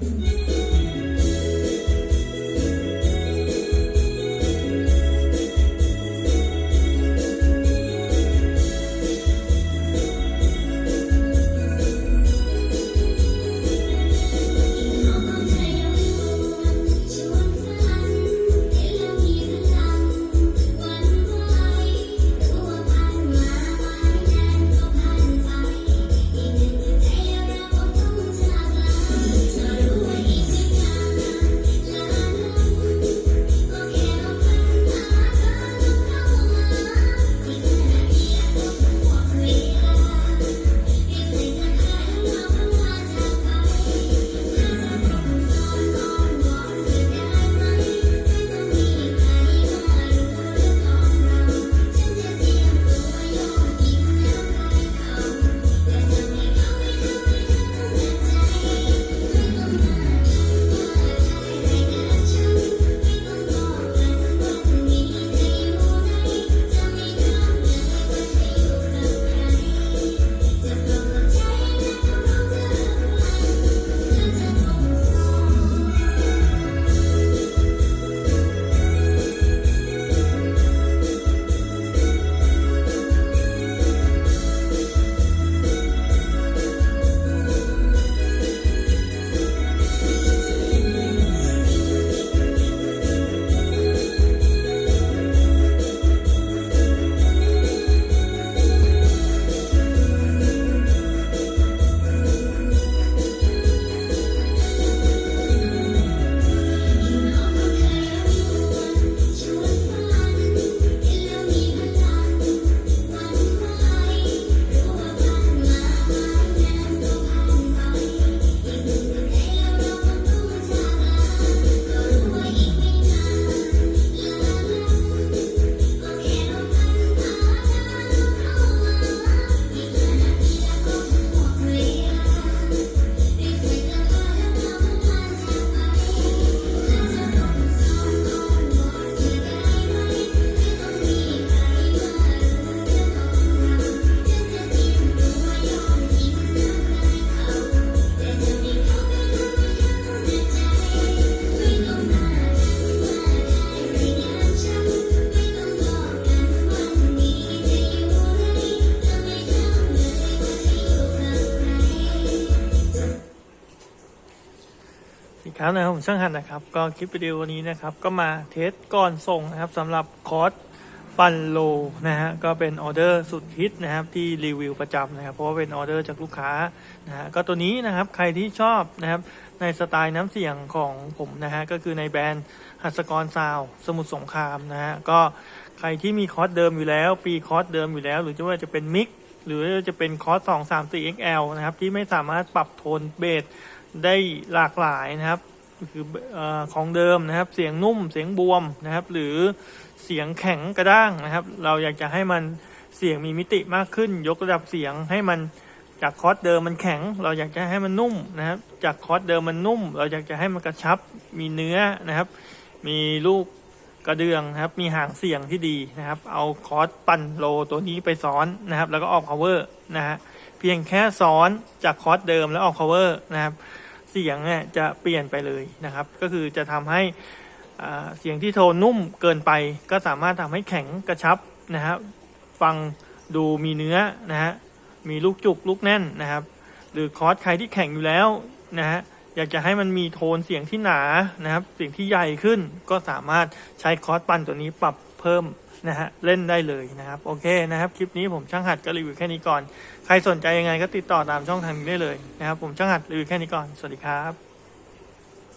อีก ครั้งนะครับผมช่างหันนะครับ ก็คลิปวิดีโอนี้นะครับ ก็มาเทสก่อนส่งนะครับสำหรับคอร์สปันโลนะฮะก็เป็นออเดอร์สุดฮิตนะครับที่รีวิวประจำนะครับเพราะว่าเป็นออเดอร์จากลูกค้านะฮะก็ตัวนี้นะครับใครที่ชอบนะครับในสไตล์น้ำเสียงของผมนะฮะก็คือในแบรนด์หัสกรซาวสมุทรสงครามนะฮะก็ใครที่มีคอร์สเดิมอยู่แล้ว ปีคอร์สเดิมอยู่แล้ว หรือจะว่าจะเป็นมิกหรือจะเป็นคอร์สสองสามสี่ XL นะครับที่ไม่สามารถปรับโทนเบสได้หลากหลายนะครับ คืออของเดิมนะครับ เสียงนุ่มเสียงบวมนะครับ หรือเสียงแข็งกระด้างนะครับ เราอยากจะให้มันเสียงมีมิติมากขึ้น ยกระดับเสียงให้มันจากคอร์สเดิมมันแข็ง เราอยากจะให้มันนุ่มนะครับ จากคอร์สเดิมมันนุ่ม เราอยากจะให้มันกระชับ มีเนื้อนะครับ มีลูกกระเดืองนะครับ มีหางเสียงที่ดีนะครับ เอาคอร์สปั่นโลตัวนี้ไปซ้อนนะครับ แล้วก็ออก power นะฮะเพียงแค่ซ้อนจากคอร์สเดิมแล้วออก cover นะครับ เสียงเนี่ยจะเปลี่ยนไปเลยนะครับ ก็คือจะทำให้เสียงที่โทนนุ่มเกินไป ก็สามารถทำให้แข็งกระชับนะครับฟังดูมีเนื้อนะฮะมีลูกจุกลูกแน่นนะครับ หรือคอร์สใครที่แข็งอยู่แล้วนะฮะอยากจะให้มันมีโทนเสียงที่หนานะครับ เสียงที่ใหญ่ขึ้นก็สามารถใช้คอร์สปั่นตัวนี้ปรับเพิ่ม นะฮะเล่นได้เลยนะครับโอเคนะครับคลิปนี้ผมช่างหัดก็รีวิวแค่นี้ก่อน ใครสนใจยังไงก็ติดต่อตามช่องทางนี้ได้เลยนะครับผมช่างหัดรีวิวแค่นี้ก่อนสวัสดีครับ